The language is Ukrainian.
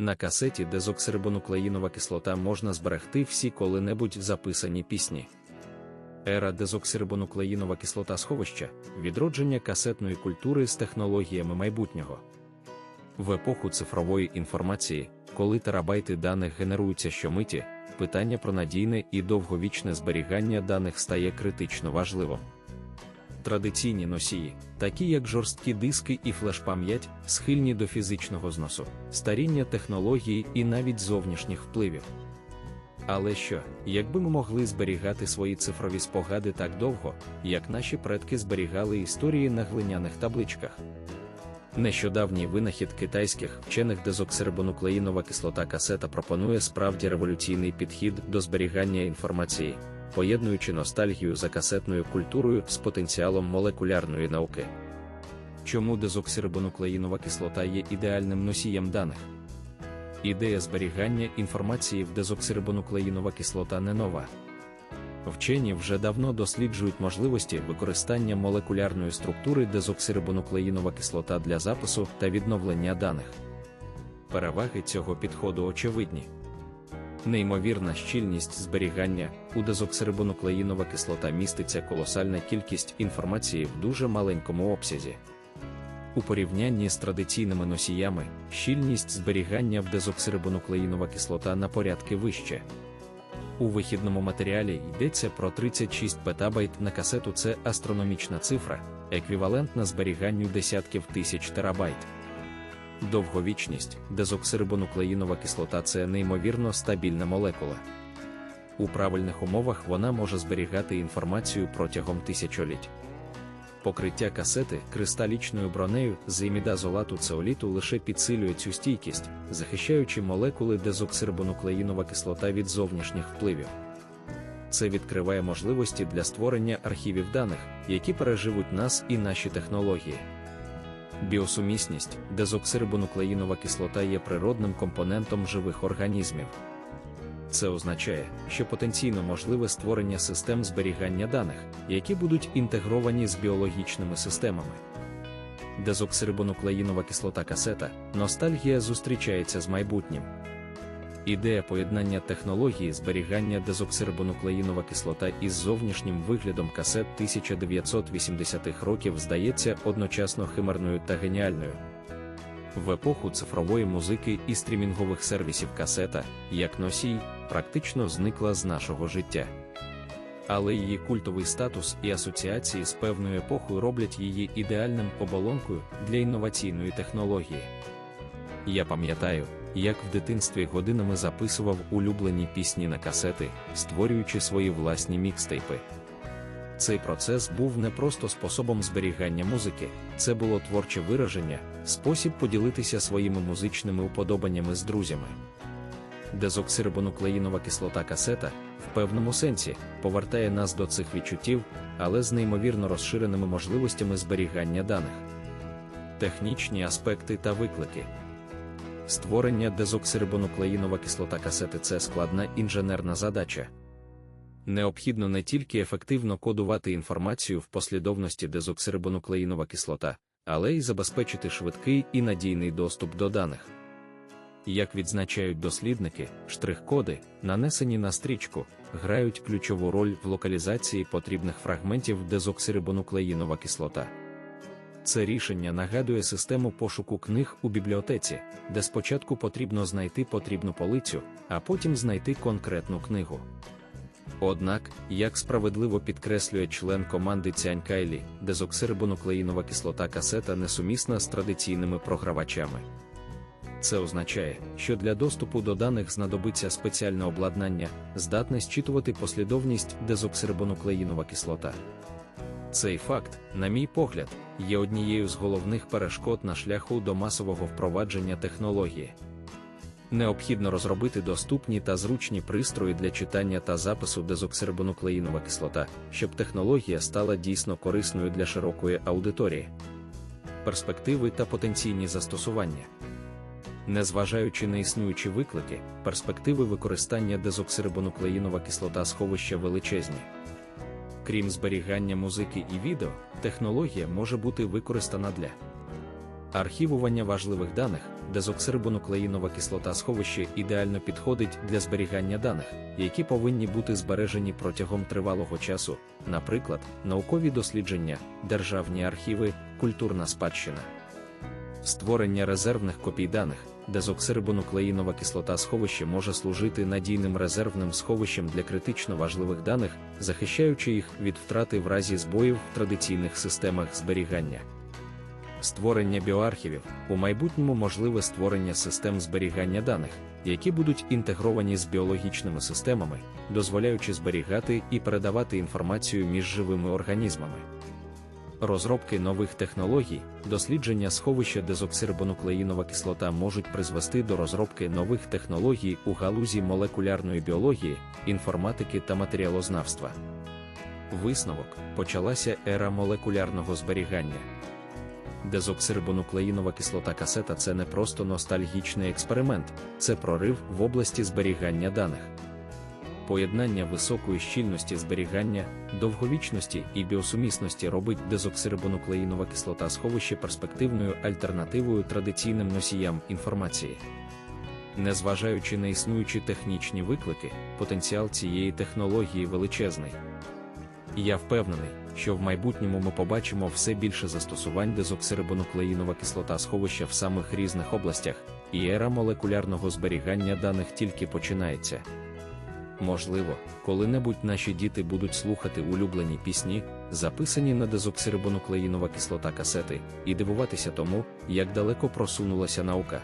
На касеті дезоксирибонуклеїнова кислота можна зберегти всі коли-небудь записані пісні. Ера дезоксирибонуклеїнова кислота сховища відродження касетної культури з технологіями майбутнього. В епоху цифрової інформації, коли терабайти даних генеруються щомиті, питання про надійне і довговічне зберігання даних стає критично важливим. Традиційні носії, такі як жорсткі диски і флеш-пам'ять, схильні до фізичного зносу, старіння технології і навіть зовнішніх впливів. Але що, якби ми могли зберігати свої цифрові спогади так довго, як наші предки зберігали історії на глиняних табличках? Нещодавній винахід китайських вчених дезоксирибонуклеїнова кислота касета пропонує справді революційний підхід до зберігання інформації, поєднуючи ностальгію за касетною культурою з потенціалом молекулярної науки. Чому дезоксирибонуклеїнова кислота є ідеальним носієм даних? Ідея зберігання інформації в дезоксирибонуклеїнова кислота не нова. Вчені вже давно досліджують можливості використання молекулярної структури дезоксирибонуклеїнова кислота для запису та відновлення даних. Переваги цього підходу очевидні. Неймовірна щільність зберігання у дезоксирибонуклеїнова кислота міститься колосальна кількість інформації в дуже маленькому обсязі. У порівнянні з традиційними носіями, щільність зберігання в дезоксирибонуклеїнова кислота на порядки вище. У вихідному матеріалі йдеться про 36 петабайт на касету це астрономічна цифра, еквівалентна зберіганню десятків тисяч терабайт. Довговічність, дезоксирибонуклеїнова кислота це неймовірно стабільна молекула. У правильних умовах вона може зберігати інформацію протягом тисячоліть. Покриття касети кристалічною бронею з імідазолату цеоліту лише підсилює цю стійкість, захищаючи молекули дезоксирибонуклеїнова кислота від зовнішніх впливів. Це відкриває можливості для створення архівів даних, які переживуть нас і наші технології. Біосумісність, дезоксирибонуклеїнова кислота є природним компонентом живих організмів. Це означає, що потенційно можливе створення систем зберігання даних, які будуть інтегровані з біологічними системами. Дезоксирибонуклеїнова кислота касета, ностальгія зустрічається з майбутнім. Ідея поєднання технології зберігання дезоксирибонуклеїнова кислота із зовнішнім виглядом касет 1980-х років здається одночасно химерною та геніальною. В епоху цифрової музики і стрімінгових сервісів касета, як носій, практично зникла з нашого життя. Але її культовий статус і асоціації з певною епохою роблять її ідеальним оболонкою для інноваційної технології. Я пам'ятаю, як в дитинстві годинами записував улюблені пісні на касети, створюючи свої власні мікстейпи. Цей процес був не просто способом зберігання музики, це було творче вираження, спосіб поділитися своїми музичними уподобаннями з друзями. Дезоксирибонуклеїнова кислота касета, в певному сенсі, повертає нас до цих відчуттів, але з неймовірно розширеними можливостями зберігання даних. Технічні аспекти та виклики. Створення дезоксирибонуклеїнова кислота касети це складна інженерна задача. Необхідно не тільки ефективно кодувати інформацію в послідовності дезоксирибонуклеїнова кислота, але й забезпечити швидкий і надійний доступ до даних. Як відзначають дослідники, штрих-коди, нанесені на стрічку, грають ключову роль в локалізації потрібних фрагментів дезоксирибонуклеїнова кислота. Це рішення нагадує систему пошуку книг у бібліотеці, де спочатку потрібно знайти потрібну полицю, а потім знайти конкретну книгу. Однак, як справедливо підкреслює член команди Цянь Кайлі, дезоксирибонуклеїнова кислота касета несумісна з традиційними програвачами. Це означає, що для доступу до даних знадобиться спеціальне обладнання, здатне зчитувати послідовність дезоксирибонуклеїнова кислота. Цей факт, на мій погляд, є однією з головних перешкод на шляху до масового впровадження технології. Необхідно розробити доступні та зручні пристрої для читання та запису дезоксирибонуклеїнова кислота, щоб технологія стала дійсно корисною для широкої аудиторії. Перспективи та потенційні застосування. Незважаючи на існуючі виклики, перспективи використання дезоксирибонуклеїнова кислота сховища величезні. Крім зберігання музики і відео, технологія може бути використана для архівування важливих даних, дезоксирибонуклеїнова кислота сховище ідеально підходить для зберігання даних, які повинні бути збережені протягом тривалого часу, наприклад, наукові дослідження, державні архіви, культурна спадщина. Створення резервних копій даних, дезоксирибонуклеїнова кислота сховище може служити надійним резервним сховищем для критично важливих даних, захищаючи їх від втрати в разі збоїв в традиційних системах зберігання. Створення біоархівів у майбутньому можливе створення систем зберігання даних, які будуть інтегровані з біологічними системами, дозволяючи зберігати і передавати інформацію між живими організмами. Розробки нових технологій, дослідження сховища дезоксирибонуклеїнова кислота можуть призвести до розробки нових технологій у галузі молекулярної біології, інформатики та матеріалознавства. Висновок почалася ера молекулярного зберігання. Дезоксирибонуклеїнова кислота касета це не просто ностальгічний експеримент, це прорив в області зберігання даних. Поєднання високої щільності зберігання, довговічності і біосумісності робить дезоксирибонуклеїнова кислота сховище перспективною альтернативою традиційним носіям інформації. Незважаючи на існуючі технічні виклики, потенціал цієї технології величезний. Я впевнений, що в майбутньому ми побачимо все більше застосувань дезоксирибонуклеїнова кислота сховища в самих різних областях, і ера молекулярного зберігання даних тільки починається. Можливо, коли-небудь наші діти будуть слухати улюблені пісні, записані на дезоксирибонуклеїнова кислота касети, і дивуватися тому, як далеко просунулася наука.